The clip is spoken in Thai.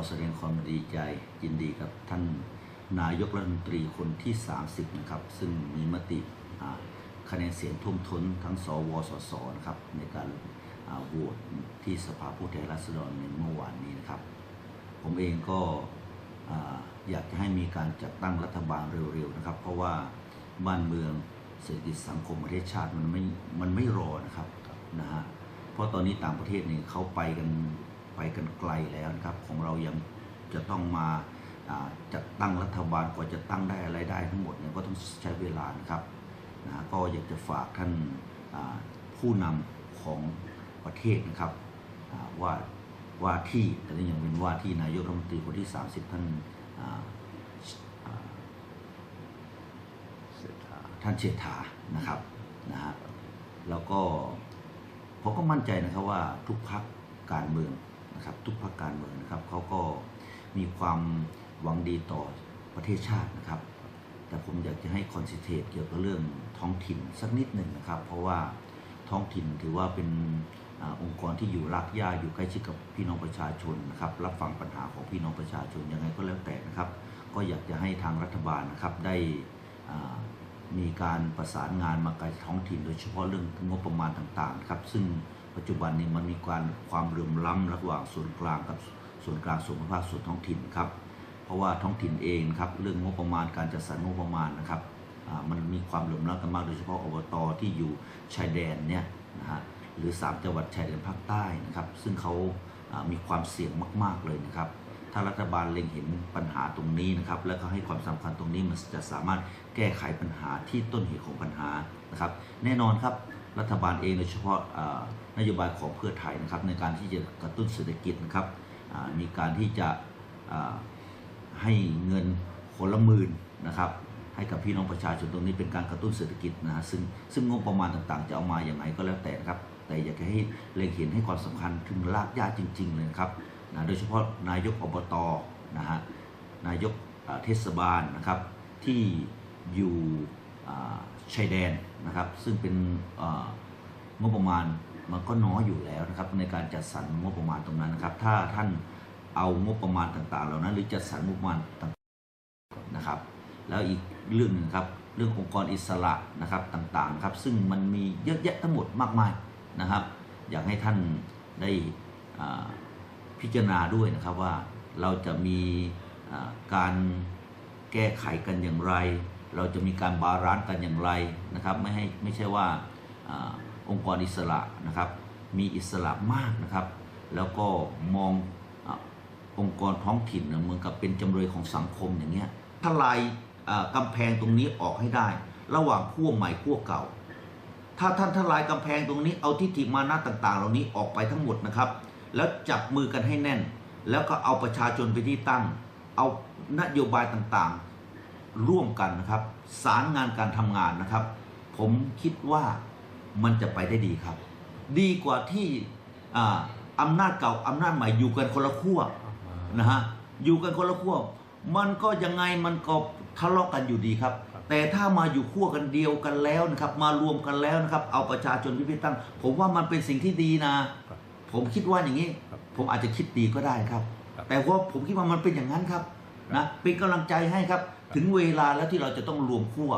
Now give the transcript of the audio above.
อแสดงความดีใจยินดีกับท่านนายกรัฐมนตรีคนที่ 30 นะครับ ซึ่งมีมติคะแนนเสียงท่วมท้นทั้งสวสสนะครับในการโหวตที่สภาผู้แทนราษฎรในเมื่อวานนี้นะครับ ผมเองก็อ่าอยากจะให้มีการจัดตั้งรัฐบาลเร็วๆนะครับ เพราะว่าบ้านเมืองเศรษฐกิจสังคมประเทศชาติมันไม่มันไม่รอนะครับนะฮะเพราะตอนนี้ต่างประเทศเนี่ยเขาไปกัน ไปกันไกลแล้วนะครับ ของเรายังจะต้องมาจัดตั้งรัฐบาลกว่าจะตั้งได้อะไรได้ทั้งหมดเนี่ยก็ต้องใช้เวลานะครับนะก็อยากจะฝากท่านผู้นำของประเทศนะครับว่าว่าที่แต่นี่ยังเป็นว่าที่นายกรัฐมนตรีคนที่ 30 ท่านอ่าอ่าเศรษฐาท่านเชษฐานะครับนะฮะแล้วก็ผมก็มั่นใจนะครับว่าทุกพักการเมือง นะครับทุกพักการเมืองนะครับเขาก็มีความหวังดีต่อประเทศชาตินะครับ แต่ผมอยากจะให้คอนซิเทตเกี่ยวกับเรื่องท้องถิ่นสักนิดหนึ่งนะครับ เพราะว่าท้องถิ่นถือว่าเป็นอองค์กรที่อยู่รากหญ้าอยู่ใกล้ชิดกับพี่น้องประชาชนนะครับรับฟังปัญหาของพี่น้องประชาชนยังไงก็แล้วแต่นะครับ ก็อยากจะให้ทางรัฐบาลนะครับได้มีการประสานงานมากับท้องถิ่น โดยเฉพาะเรื่องงบประมาณต่างๆครับซึ่ง ปัจจุบันนี้มันมีการความเหลื่อมล้ำระหว่างส่วนกลางกับส่วนกลางส่วนภาคส่วนท้องถิ่นครับ เพราะว่าท้องถิ่นเองครับเรื่องงบประมาณการจัดสรรงบประมาณนะครับมันมีความเหลื่อมล้ำกันมากโดยเฉพาะอบตที่อยู่ชายแดนเนี่ยนะฮะหรือ 3 จังหวัดชายแดนภาคใต้นะครับ ซึ่งเขามีความเสี่ยงมาก ๆเลยนะครับ ถ้ารัฐบาลเล็งเห็นปัญหาตรงนี้นะครับ แล้วก็ให้ความสำคัญตรงนี้มันจะสามารถแก้ไขปัญหาที่ต้นเหตุของปัญหานะครับ แน่นอนครับ รัฐบาลเองโดยเฉพาะอ่านโยบายของเพื่อไทยนะครับในการที่จะกระตุ้นเศรษฐกิจนะครับมีการที่จะให้เงินคนละหมื่นนะครับให้กับพี่น้องประชาชนตรงนี้เป็นการกระตุ้นเศรษฐกิจนะฮะซึ่งซึ่งงบประมาณต่างๆ จะเอามาอย่างไรก็แล้วแต่นะครับ แต่อยากให้เล็งเห็นให้ความสำคัญถึงรากหญ้าจริง ๆ เลยครับนะโดยเฉพาะนายกอบตนะฮะนายกเทศบาลนะครับที่อยู่ ชายแดนนะครับ ซึ่งเป็นงบประมาณมันก็น้อยอยู่แล้วนะครับ ในการจัดสรรงบประมาณตรงนั้นนะครับ ถ้าท่านเอางบประมาณต่างๆ เหล่านั้น หรือจัดสรรงบประมาณต่างๆนะครับ แล้วอีกเรื่องหนึงครับเรื่ององค์กรอิสระนะครับต่างๆครับ ซึ่งมันมีเยอะแยะทั้งหมดมากมายนะครับ อยากให้ท่านได้พิจารณาด้วยนะครับว่าเราจะมีการแก้ไขกันอย่างไร เราจะมีการบาลานซ์กันอย่างไรนะครับ ไม่ให้ไม่ใช่ว่าอองค์กรอิสระนะครับ มีอิสระมากนะครับ แล้วก็มองอองค์กรท้องถิ่นเหมือนกับเป็นจำเลยของสังคมอย่างเงี้ยทลายกำแพงตรงนี้ออกให้ได้ ระหว่างขั้วใหม่ขั้วเก่า ถ้าท่านทลายกำแพงตรงนี้เอาทิฏฐิมานะต่าง ๆ เหล่านี้ออกไปทั้งหมดนะครับ แล้วจับมือกันให้แน่น แล้วก็เอาประชาชนไปที่ตั้ง เอานโยบายต่างๆ ร่วมกันนะครับ สารงานการทำงานนะครับ ผมคิดว่ามันจะไปได้ดีครับ ดีกว่าที่อ่าอำนาจเก่าอำนาจใหม่อยู่กันคนละขั้วนะฮะอยู่กันคนละขั้วมันก็ยังไงมันก็ทะเลาะกันอยู่ดีครับครับ แต่ถ้ามาอยู่ขั้วกันเดียวกันแล้วนะครับ มารวมกันแล้วนะครับ เอาประชาชนพิพิตั้ง ผมว่ามันเป็นสิ่งที่ดีนะครับผมคิดว่าอย่างนี้ครับผมอาจจะคิดดีก็ได้ครับครับ แต่ว่าผมคิดว่ามันเป็นอย่างนั้นครับ นะเป็นกำลังใจให้ครับ ถึงเวลาแล้วที่เราจะต้องรวมขั้ว